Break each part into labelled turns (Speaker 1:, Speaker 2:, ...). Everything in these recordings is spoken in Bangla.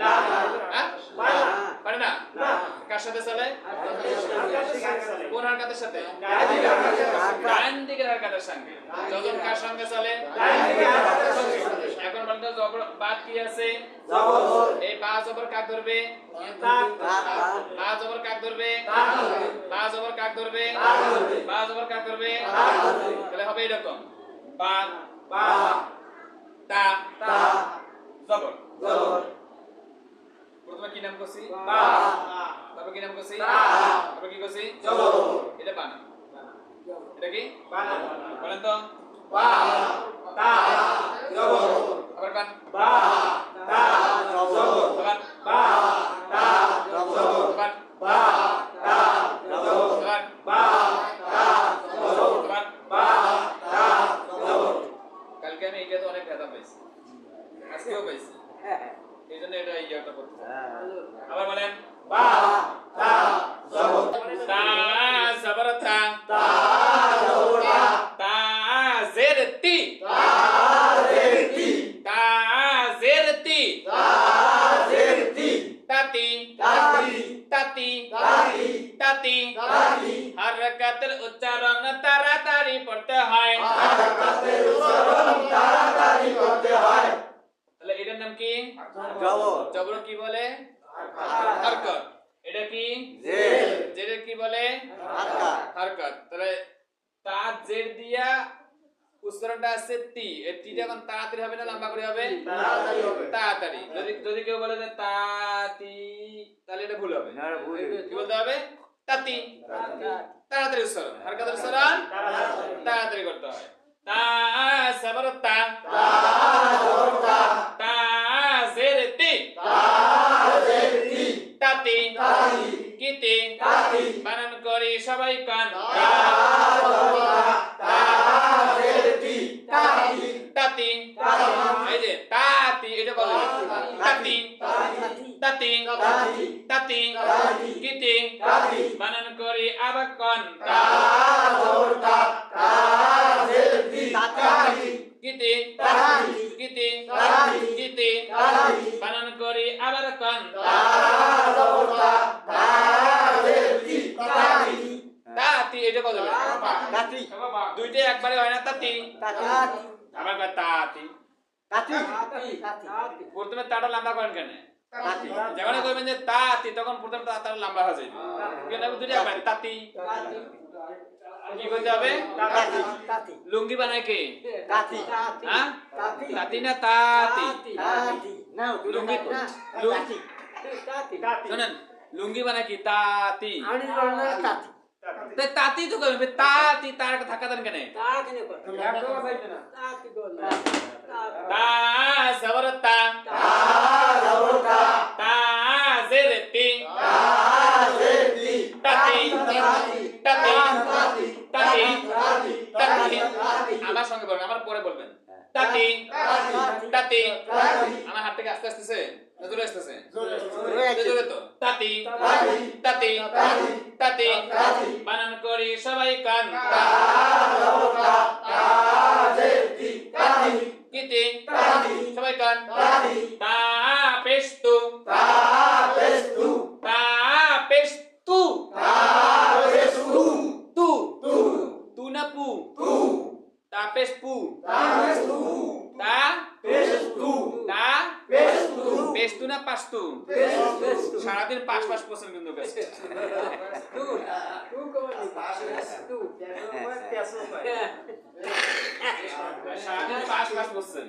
Speaker 1: না? পারে না?
Speaker 2: কার সাথে চলে? কোন হারকাতের সাথে?
Speaker 1: ডান দিকে হারকাতের
Speaker 2: ডান দিকের হারকাতের সঙ্গে। যখন কার সঙ্গে চলে? এখন বলতো জবর বাদ কি আছে? এই বা জবর কাক ধরবে? বা জবর কাক ধরবে? বা জবর কাক ধরবে? বা জবর কাক ধরবে? তাহলে হবে এরকম। বা
Speaker 1: বা
Speaker 2: তা
Speaker 1: তা
Speaker 2: জবর
Speaker 1: জবর।
Speaker 2: প্রথমে কি নাম করছি
Speaker 1: বা
Speaker 2: তারপর কি নাম করছি
Speaker 1: তা।
Speaker 2: তারপর কি করছি
Speaker 1: জবর
Speaker 2: এটা বানা এটা কি
Speaker 1: বানা
Speaker 2: বলেন তো
Speaker 1: বা তা জবর
Speaker 2: আবার বান
Speaker 1: বা তা জবর
Speaker 2: আবার
Speaker 1: বা তা জবর
Speaker 2: আবার
Speaker 1: বা তা জবর
Speaker 2: আবার
Speaker 1: বা তা জবর
Speaker 2: আবার
Speaker 1: বা তা জবর
Speaker 2: কালকে আমি এটা তো অনেক ব্যথা পাইছি আজকেও পাইছি এই জন্য এটা ইয়াটা করতে আবার বলেন
Speaker 1: বা তা জবর
Speaker 2: তা জবর তা
Speaker 1: তা জবর তা
Speaker 2: তা জের তি
Speaker 1: তা জের তি
Speaker 2: তা জের তি
Speaker 1: তা জের তি
Speaker 2: তাতি
Speaker 1: তাতি
Speaker 2: তাতি
Speaker 1: তাতি
Speaker 2: তাতি
Speaker 1: তাতি
Speaker 2: হরকতের উচ্চারণ তাড়াতাড়ি পড়তে হয়
Speaker 1: হারকাতের উচ্চারণ তাড়াতাড়ি করতে হয়
Speaker 2: তাহলে এটার নাম কি
Speaker 1: জবর
Speaker 2: জবর কি বলে হরকত এটা কি
Speaker 1: জের
Speaker 2: জেরের কি বলে
Speaker 1: হারকাত
Speaker 2: হরকত তাহলে তা জের দিয়া উচ্চারণটা আছে টি এই টিটা এখন তাড়াতাড়ি হবে না লম্বা করে হবে?
Speaker 1: তাড়াতাড়ি হবে।
Speaker 2: তাড়াতাড়ি। যদি যদি কেউ বলে যে তাতি তাহলে এটা ভুল হবে। কি বলতে হবে? তাতি। তাড়াতাড়ি। উচ্চারণ। হরকতের উচ্চারণ? তাড়াতাড়ি। করতে হয় তা সবর তা
Speaker 1: তা জবর তা
Speaker 2: তা জের তি
Speaker 1: তা জের তি
Speaker 2: তাতি
Speaker 1: তাতি
Speaker 2: কিতি
Speaker 1: তাতি
Speaker 2: বানান করি সবাই কান
Speaker 1: তা জবর তা তা জের তি তাতি।
Speaker 2: এই যে তাতি এটা বলো। তাতি।
Speaker 1: তাতি।
Speaker 2: তাতি। কিতি। বানান করি আবার কন
Speaker 1: তা জবর তা তা জের তি তাতি
Speaker 2: কিতি
Speaker 1: তাতি
Speaker 2: কিতি
Speaker 1: তাতি
Speaker 2: কিতি
Speaker 1: তাতি
Speaker 2: বানান করি আবার কন
Speaker 1: তা জবর তা তা জের তি তাতি
Speaker 2: তাতি এটা বলে
Speaker 1: তাতি
Speaker 2: দুইটা একবারে হয় না তাতি। তাতি।
Speaker 1: তাতি।
Speaker 2: প্রথমে তাটা লম্বা করেন কেন? যখন কইবেন যে তাতি তখন প্রথমে তা লম্বা হয়ে যাবে কেন? দুইটা একবারে তাতি। কি করতে হবে? লুঙ্গি বানায় কে?
Speaker 1: তাতি।
Speaker 2: হ্যাঁ? তাতি। না তাতি?
Speaker 1: না
Speaker 2: লুঙ্গি লুঙ্গি শোনেন লুঙ্গি বানায় কি? তাতি।
Speaker 1: তাতি।
Speaker 2: তাতি তো করবে তাতি তার থাকাতেন কেন? তাতি না করবে
Speaker 1: একদম সাইবে না।
Speaker 2: তাতি গোল তা সবরতা তা সবরতা
Speaker 1: তা জেরতি তা
Speaker 2: জেরতি
Speaker 1: তাতি।
Speaker 2: তাতি।
Speaker 1: তাতি।
Speaker 2: তাতি।
Speaker 1: তাতি।
Speaker 2: তাতি। আমার সঙ্গে বলবেন আমার পরে বলবেন। হ্যাঁ।
Speaker 1: তাতি।
Speaker 2: তাতি।
Speaker 1: তাতি।
Speaker 2: আমার হাত থেকে আস্তে আস্তে দূরে আসতেছে
Speaker 1: জোরে
Speaker 2: জোরে তো তাতি
Speaker 1: তাতি
Speaker 2: তাতি
Speaker 1: তাতি
Speaker 2: তাতি
Speaker 1: তাতি
Speaker 2: বানান করি সবাই কান tu tu como
Speaker 1: passa tu कौन
Speaker 2: तू
Speaker 1: कैसा
Speaker 2: पर शादी
Speaker 1: पास पास
Speaker 2: मुस्सन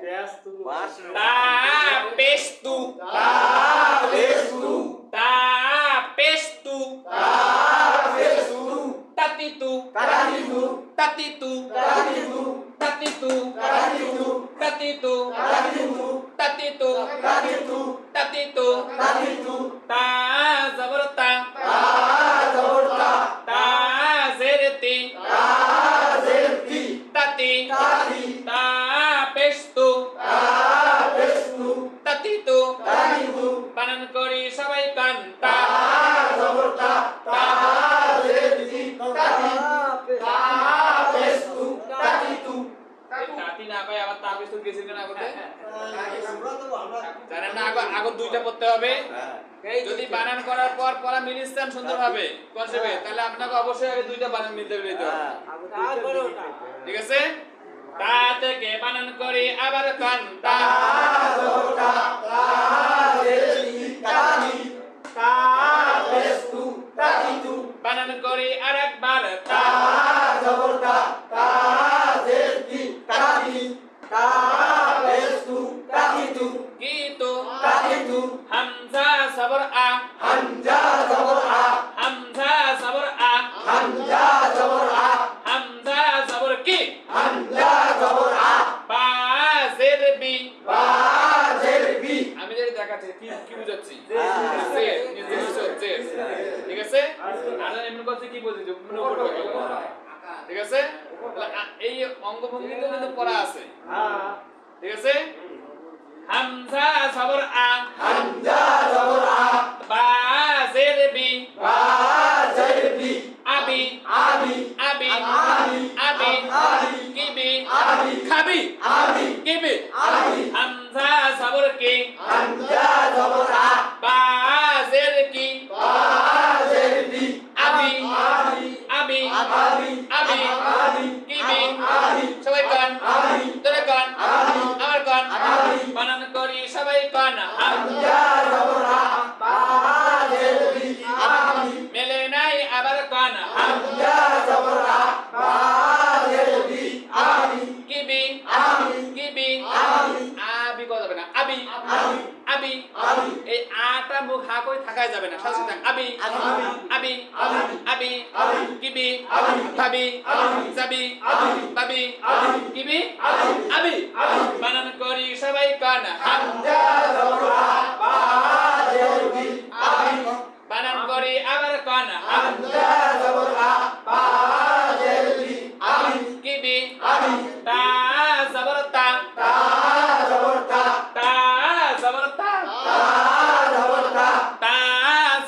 Speaker 1: Pesto
Speaker 2: do tá, pesto tá, pesto
Speaker 1: tá, pesto tá tatitu, tatitu, tatitu, tatitu, tatitu, tatitu, tatitu,
Speaker 2: tatitu, tatitu, tatitu, tatitu, tatitu, tá, zaborotá, tá, zaborotá, tá, জানেন না আগো আগো দুইটা পড়তে হবে। যদি বানান করার পর পড়া মিলিস্তান সুন্দরভাবে কনসেপ্টে তাহলে আপনাকে অবশ্যই আগে দুইটা বানান মিলতে পেরে হবে। ঠিক আছে? তা থেকে বানান করি আবার কান তা বানান করি আজান ইবনে কাসির কি বলেছে? ঠিক আছে? এই অঙ্গভঙ্গিতে কিন্তু পড়া আছে। হ্যাঁ। ঠিক আছে? হামজা সাবর আ। হামজা সাবর আ। বা জের বি। বা জের বি। আবি। আবি। আবি। আবি। আবি। আবি। কিবি। আবি। খাবি। আবি। কিবি। আবি। হামজা সাবর কে? হামজা সাবর আ। বা আবি আবি কিবি সবাই কান তোরে কান আমার কান বানান করি সবাই কান মেলে নাই আবার কান কিবি কিবি আবি করা যাবে না। আবি আবি এই আটা মুখ হা করে থাকাই যাবে না। সাথে সাথে আবি আবি আবি কিবি ভাবি যাবি বাবি কিবি আবি বানান করি সবাই কান বানান করি আবার কান কিবি তা জবর তা তা জবর তা তা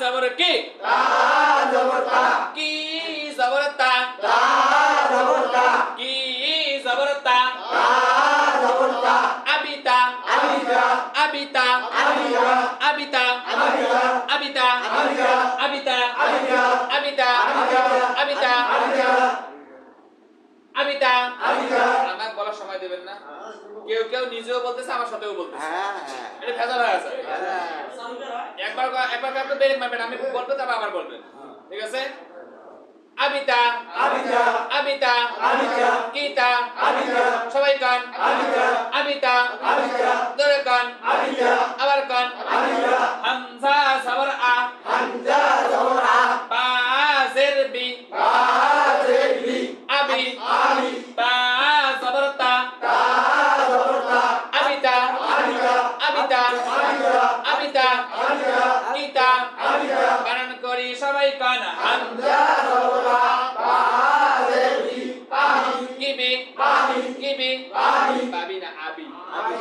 Speaker 2: জবর কি? কি জবর কি জবর আবিতা? আবিতা? আবিতা? আবিতা? আবিতা? আবিতা? আবিতা? আবিতা? আমার বলার সময় দেবেন না। কেউ কেউ নিজেও বলতেছে আমার সাথেও বলতেছে। এটা ভেজাল হয়ে আছে। একবার একবার আপনি বেরিয়ে মারবেন আমি বলব তারপর আবার বলবেন। ঠিক আছে? আবিতা।
Speaker 1: আবিতা।
Speaker 2: আবিতা।
Speaker 1: আবিতা।
Speaker 2: গীতা
Speaker 1: আবিতা।
Speaker 2: সবাই কান।
Speaker 1: আবিতা।
Speaker 2: আবিতা।
Speaker 1: আবিতা।
Speaker 2: ধরে কান।
Speaker 1: আবিতা।
Speaker 2: আবার কান।
Speaker 1: আবিতা।
Speaker 2: হামজা সাবর আ
Speaker 1: হামজা জবরা
Speaker 2: বা জের বি
Speaker 1: বাজেবি
Speaker 2: আবি
Speaker 1: আবি
Speaker 2: তা সাবর তা
Speaker 1: তা জবরতা
Speaker 2: আবিতা
Speaker 1: আবিতা
Speaker 2: আবিতা
Speaker 1: আবিতা
Speaker 2: আবিতা
Speaker 1: আবিতা
Speaker 2: গীতা
Speaker 1: আবিতা
Speaker 2: বানান করি সবাই কান
Speaker 1: হামজা জবরা বাজেবি আবি
Speaker 2: কিবি
Speaker 1: আবি
Speaker 2: কিবি
Speaker 1: আবি
Speaker 2: বাবি না আবি
Speaker 1: আবি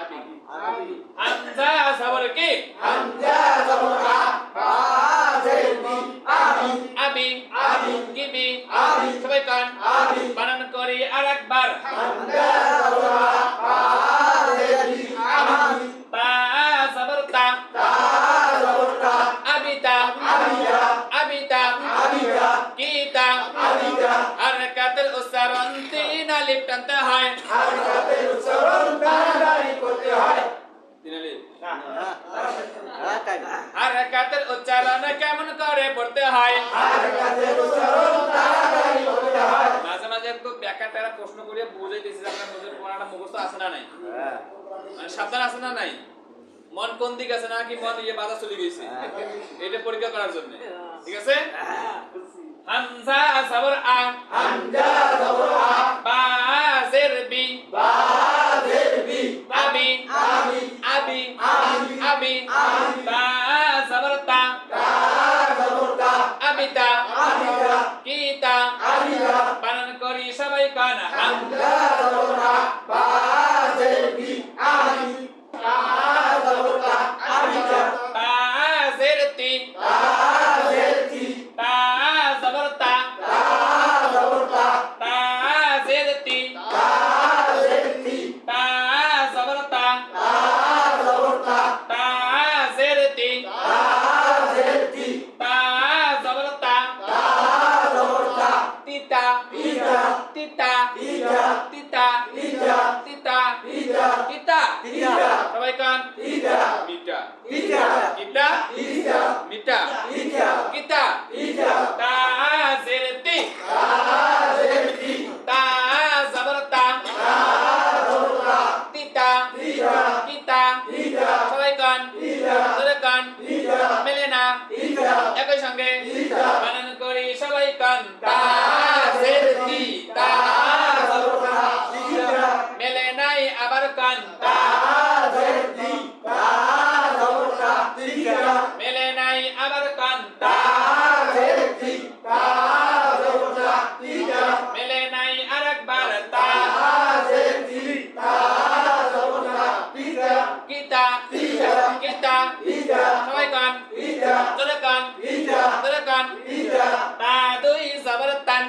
Speaker 2: আবি
Speaker 1: আবি
Speaker 2: হামজা সাবর কি
Speaker 1: হামজা জবরা বাজেবি আবি
Speaker 2: আবি
Speaker 1: আবি
Speaker 2: কিবি
Speaker 1: আবি
Speaker 2: সবাই কান
Speaker 1: আবি
Speaker 2: বানান করি আরেকবার
Speaker 1: হামজা জবরা বাজেবি আবি
Speaker 2: তা সাবর তা
Speaker 1: তা জবরতা
Speaker 2: আবিতা
Speaker 1: আবিতা
Speaker 2: আবিতা
Speaker 1: আবিতা
Speaker 2: গীতা
Speaker 1: আবিতা
Speaker 2: হারকাতের উচ্চারণ তিন আলিফ টানতে হয়।
Speaker 1: উচ্চারণ তাড়াতাড়ি করতে হয়
Speaker 2: তিন আলিফ উচ্চারণ কেমন করে পড়তে হয়
Speaker 1: হারকাতের উচ্চারণ তাড়াতাড়ি করতে হয়?
Speaker 2: মাঝে মাঝে একটু ব্যাখ্যাটা প্রশ্ন করে বুঝে দিয়েছি যে আপনার মুখের পড়াটা মুখস্থ আছে না নাই? মানে সাবধান আছে না নাই? মন কোন দিকে আছে না কি মন ইয়ে বাধা চলে গেছে? এটা পরীক্ষা করার জন্য। ঠিক আছে? হামজা সাবর আ।
Speaker 1: হামজা
Speaker 2: বা। জের বি। আবি।
Speaker 1: আবি।
Speaker 2: আবি।
Speaker 1: আবি।
Speaker 2: আবি।
Speaker 1: আবি।
Speaker 2: তা সাবর তা।
Speaker 1: তা জবরতা
Speaker 2: আবিতা
Speaker 1: আবিতা
Speaker 2: গীতা
Speaker 1: আবিতা
Speaker 2: বানান করি সবাই কান।
Speaker 1: হামজা জবরা বাজেবি আবি তা জবরতা আবিতা
Speaker 2: তা জের তি
Speaker 1: বাজেবি
Speaker 2: তা সাবর তা
Speaker 1: তা জবরতা
Speaker 2: তা জের তি সবাই সঙ্গে
Speaker 1: তিতা।
Speaker 2: বানান করি সবাই কান তা জের তি তা
Speaker 1: জবরতা তিতা
Speaker 2: মেলে নাই আবার কান তা
Speaker 1: তাজেতি তাজবরতা তিতা
Speaker 2: মেলে নাই আবার কান তা
Speaker 1: তাজেতি তাজবরতা তিতা
Speaker 2: মেলে নাই আরেকবার তা
Speaker 1: তাজেতি তাজবরতা তিতা
Speaker 2: কিতা
Speaker 1: তিতা
Speaker 2: কিতা
Speaker 1: তিতা
Speaker 2: সবাই কান তোরে কান তোরে কান তা দুই জবর তান।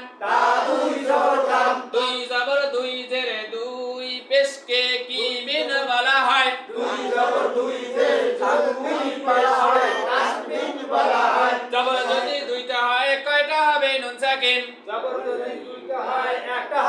Speaker 2: দুই জবর দুই জেরে দুই পেশকে কি বিন বলা হয়?
Speaker 1: দুই জবর দুই যে তাদুই বলা হয় তাসবিন বলা হয়।
Speaker 2: জবর যদি দুইটা হয় কয়টা হবে নুন সাকিন?
Speaker 1: জবর যদি দুইটা হয় একটা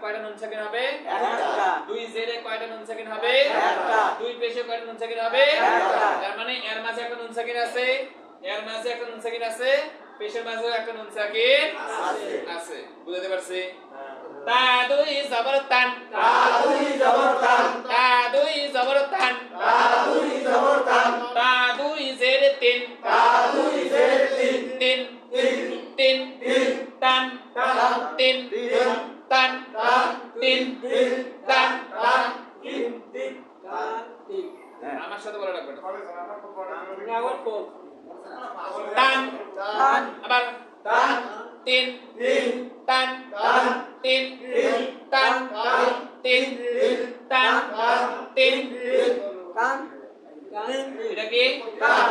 Speaker 2: কয়টা নুন সাকিন
Speaker 1: হবে? একটা।
Speaker 2: দুই জেরে কয়টা নুন সাকিন হবে?
Speaker 1: একটা।
Speaker 2: দুই পেশে কয়টা নুন সাকিন হবে?
Speaker 1: একটা।
Speaker 2: তার মানে এর মাঝে একটা নুন সাকিন আছে এর মাঝে একটা নুন সাকিন আছে পেশের মাঝেও একটা নুন সাকিন
Speaker 1: আছে।
Speaker 2: আছে। বুঝতে পারছি? তা দুই জবর তান।
Speaker 1: তাদুই জবর তান।
Speaker 2: তা দুই জবর তান।
Speaker 1: তাদুই জবর তান।
Speaker 2: তা দুই জেরে তিন।
Speaker 1: তাদুই জের তিন।
Speaker 2: তিন।
Speaker 1: তিন।
Speaker 2: তিন।
Speaker 1: তিন।
Speaker 2: টান
Speaker 1: টান
Speaker 2: তিন
Speaker 1: তিন
Speaker 2: টান
Speaker 1: টান
Speaker 2: তিন
Speaker 1: তিন
Speaker 2: টান
Speaker 1: টান তিন তিন
Speaker 2: আমার সাথে বলা লাগবে না। টান
Speaker 1: টান
Speaker 2: আবার
Speaker 1: টান
Speaker 2: তিন
Speaker 1: তিন
Speaker 2: টান
Speaker 1: টান
Speaker 2: তিন
Speaker 1: তিন
Speaker 2: টান তিন
Speaker 1: তিন
Speaker 2: টান
Speaker 1: টান
Speaker 2: তিন
Speaker 1: তিন
Speaker 2: এটা কি
Speaker 1: টান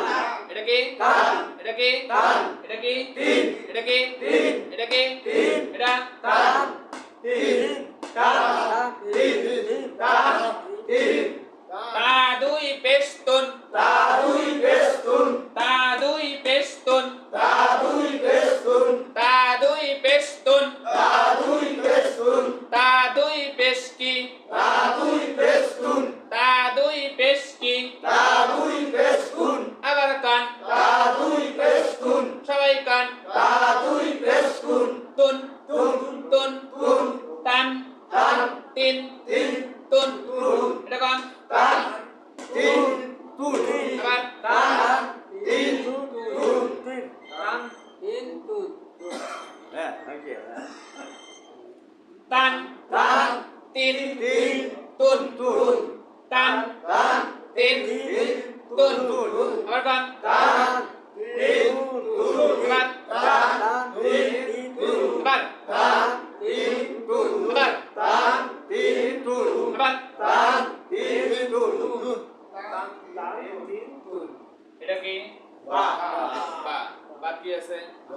Speaker 2: এটা কি
Speaker 1: টান
Speaker 2: এটা কি
Speaker 1: টান
Speaker 2: এটা কি
Speaker 1: তিন
Speaker 2: এটা কি
Speaker 1: তিন
Speaker 2: এটা কি
Speaker 1: তিন
Speaker 2: এটা
Speaker 1: টান তিন টান তিন টান তিন
Speaker 2: তা দুই পেস্তুন
Speaker 1: তাদুই পেস্তুন
Speaker 2: তা দুই পেস্তুন
Speaker 1: তাদুই পেস্তুন
Speaker 2: তা দুই পেস্তুন
Speaker 1: তাদুই পেস্তুন
Speaker 2: তা দুই পেশকি
Speaker 1: তাদুই পেস্তুন
Speaker 2: তা দুই পেশকি
Speaker 1: তাদুই পেস্তুন
Speaker 2: আবার কান
Speaker 1: তাদুই পেস্তুন
Speaker 2: সবাই কান
Speaker 1: তাদুই পেস্তুন
Speaker 2: তুন
Speaker 1: তুন
Speaker 2: তুন
Speaker 1: তুন
Speaker 2: টান
Speaker 1: টান
Speaker 2: তিন
Speaker 1: তিন
Speaker 2: তুন
Speaker 1: তুন
Speaker 2: এটা কান
Speaker 1: টান তিন তুন
Speaker 2: আবার
Speaker 1: টান তিন তুন
Speaker 2: টান
Speaker 1: টান
Speaker 2: তিন
Speaker 1: তিন
Speaker 2: তুন
Speaker 1: তুন
Speaker 2: টান
Speaker 1: টান
Speaker 2: তিন
Speaker 1: তিন
Speaker 2: তুন
Speaker 1: তুন
Speaker 2: আবার কান
Speaker 1: টান তিন তুন
Speaker 2: আবার
Speaker 1: টান তিন তুন
Speaker 2: আবার
Speaker 1: টান তিন তুন
Speaker 2: আবার
Speaker 1: টান তিন তুন
Speaker 2: আবার
Speaker 1: টান তিন তুন
Speaker 2: এটা কি
Speaker 1: বা
Speaker 2: বা বা কি আছে জব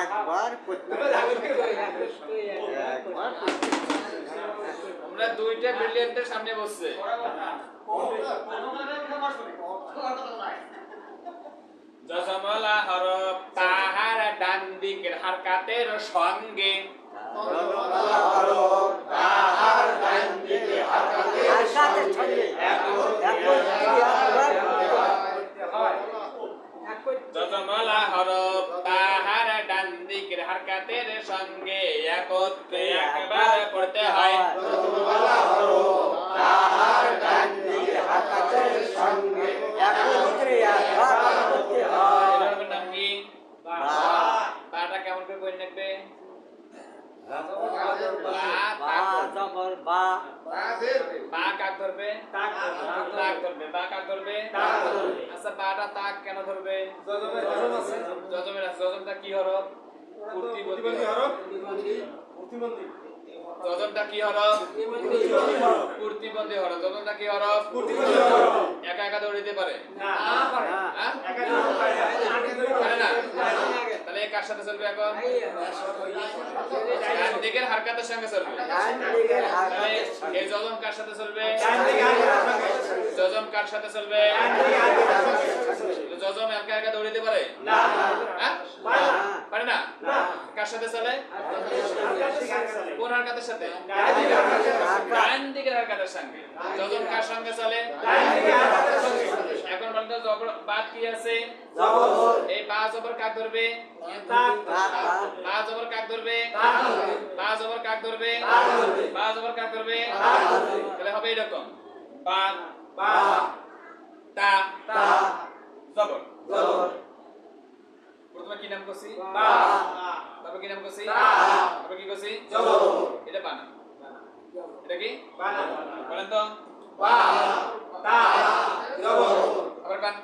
Speaker 1: একবার
Speaker 2: আমরা দুইটা ব্রিলিয়ান্টের সামনে বসছে। যজমালা হরফ তাহার ডান দিকের হারকাতের সঙ্গে।
Speaker 1: তাহার জাতি হরফের সঙ্গে।
Speaker 2: যজমালা হরফ তাহার ডান দিকের হারকাতের সঙ্গে একত্রে একবার পড়তে হয়
Speaker 1: যতমালা হরফ তাহার জাতি হরফের সঙ্গে
Speaker 3: একত্রে একবার করতে হয়
Speaker 2: এটার নাম কি
Speaker 1: বা
Speaker 2: বাটা কেমন করে কই রাখবে আচ্ছা বাটা তাক কেন ধরবে যজমের আছে যজমটা কি হরফ প্রতিবন্ধী কি হরফ প্রতিবন্ধী হরফ যজমটা কি হরফ একা একা দৌড়িতে পারে? পারে না। তাহলে কার সাথে চলবে এখন? ডান দিকের হারকাতের সঙ্গে চলবে। এই যজম কার সাথে চলবে?
Speaker 3: জজম
Speaker 2: যজম কার সাথে চলবে? যজম একা একা দৌড়িতে পারে? হ্যাঁ? কার সাথে চলে? কোন হারকাতের সাথে? ডান দিকের হারকাতের সঙ্গে। যজম কার সঙ্গে চলে? এখন বলতো জবর বাদ কি আছে? এই বা জবর কাক ধরবে?
Speaker 3: বা
Speaker 2: জবর কাক ধরবে? বা জবর কাক ধরবে? বা জবর কাক ধরবে? তাহলে হবে এরকম। বা
Speaker 3: বা,
Speaker 2: তা জবর
Speaker 3: জবর।
Speaker 2: প্রথমে কি নাম করছি
Speaker 3: বা
Speaker 2: তারপর কি নাম করছি
Speaker 3: তা।
Speaker 2: তারপর কি করছি
Speaker 3: জবর
Speaker 2: এটা বানান এটা কি
Speaker 3: বানা
Speaker 2: বলেন তো
Speaker 3: বা তা জবর
Speaker 2: আবার কান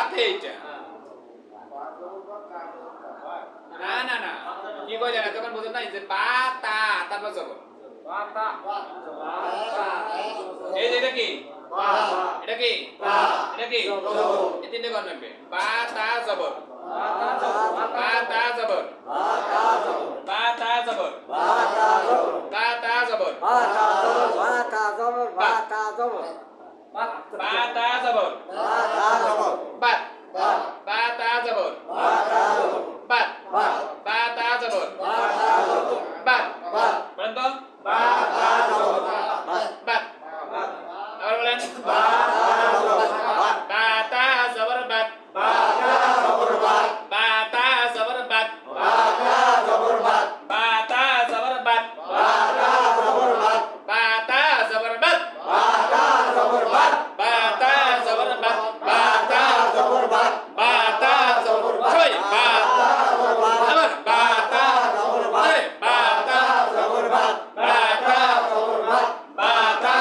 Speaker 2: সাথে এটা না না না। কি কয় জানা তখন বুঝেন নাই যে পা তা তারপর জবর এই যে এটা কি? এটা কি? এটা কি? এই তিনটে গণ নেবে পা তা জবর পা তা জবর পা তা জবর পা জবর পা জবর পা জবর পা জবর বা তা জবর বা তা জবর বাত বা তা জবর বাত বা তা জবর বাত বলেন তো বাত আবার বলেন বা তা জবর বাত বা তা জবর বাত বা তা জবর বাত বা তা জবর বাত বা তা জবর বাত বা তা বা তা জবর ছয় বা আবার বা তা আরে বা তা বা তা বা তা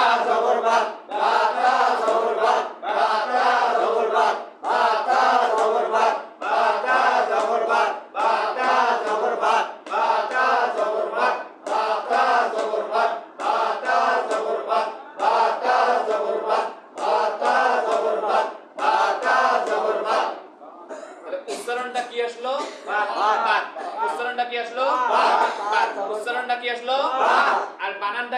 Speaker 2: তাহলে উচ্চারণটা কি আসলো বাত উচ্চারণটা কি আসলো বাত উচ্চারণটা কি আসলো আর বানানটা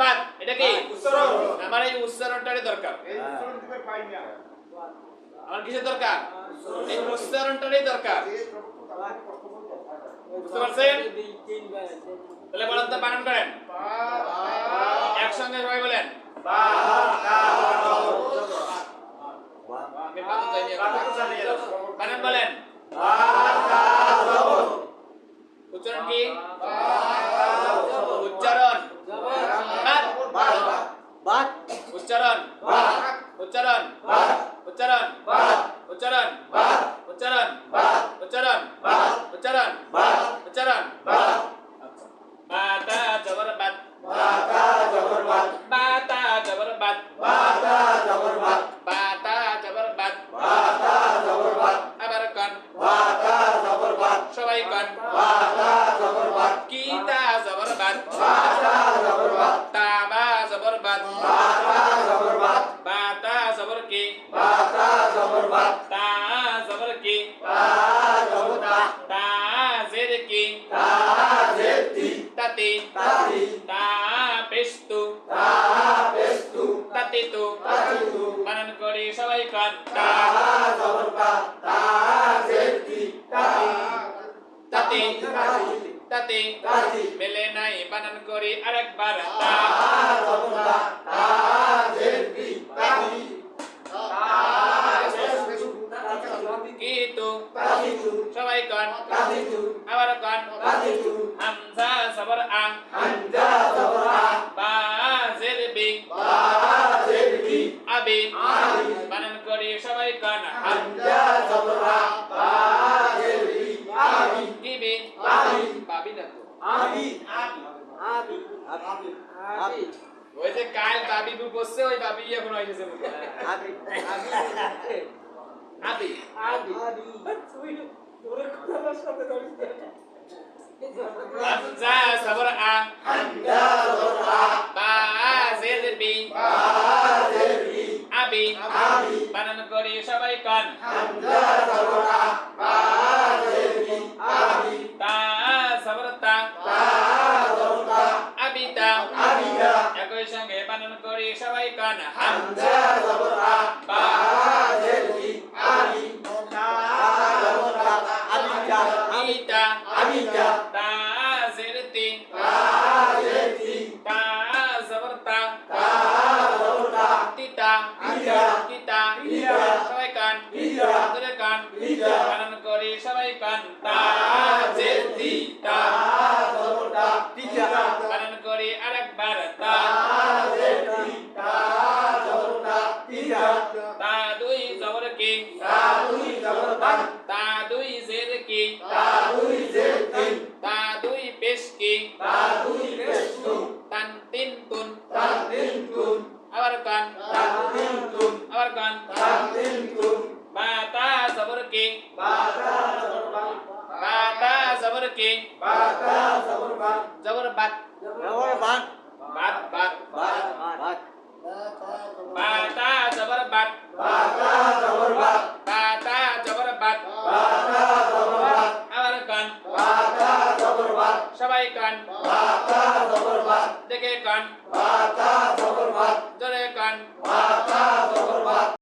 Speaker 2: বাত এটা কি? আমার এই উচ্চারণটারই দরকার। আমার কিসের দরকার? এই উচ্চারণটারই দরকার। বুঝতে পারছেন? তাহলে বলেন তো বানান করেন। একসঙ্গে সবাই বলেন। বলেন। উচ্চারণ কি? বাক। উচ্চারণ। বাক। উচ্চারণ। বাক। উচ্চারণ।
Speaker 3: বাক।
Speaker 2: উচ্চারণ। বাক। উচ্চারণ। বাক। উচ্চারণ। বাক। উচ্চারণ। বাক। উচ্চারণ। বাক। বাতা জবরবাত বাতা জবরবাত বাতা জবরবাত
Speaker 1: বাতা জবরবাত
Speaker 2: বাতা
Speaker 1: জবরবাত
Speaker 2: বাতা জবরবাত আবার কান। বাতা জবরবাত সবাই কান।
Speaker 1: বাতা জবরবাত কিতা জবরবাত বাতা জবরবাত
Speaker 2: পাখিতু
Speaker 1: পাখিতু
Speaker 2: সবাই কন।
Speaker 1: পাখিতু
Speaker 2: আবার কন।
Speaker 1: পাখিতু
Speaker 2: হামজা সাবর আ
Speaker 1: হামজা সাবর আ
Speaker 2: বা। জের বি।
Speaker 1: বা জের বি
Speaker 2: আবি।
Speaker 1: আবি।
Speaker 2: বানান করি সবাই কন।
Speaker 1: হামজা সাবর আ বা। জের বি? আবি।
Speaker 2: কিবি
Speaker 1: আবি
Speaker 2: বাবি না তো
Speaker 1: আবি।
Speaker 3: আবি। আবি আবি
Speaker 2: ওই যে কাল বাবি বসছে ওই বাবি এখন হয়েছে মুখে
Speaker 3: আবি
Speaker 2: আবি
Speaker 3: আবি
Speaker 2: আবি
Speaker 1: আবি তুই তোর কথার সাথে ধরিস
Speaker 2: যা সবর করে সবাই কান সাধুই
Speaker 1: জগৎবাসী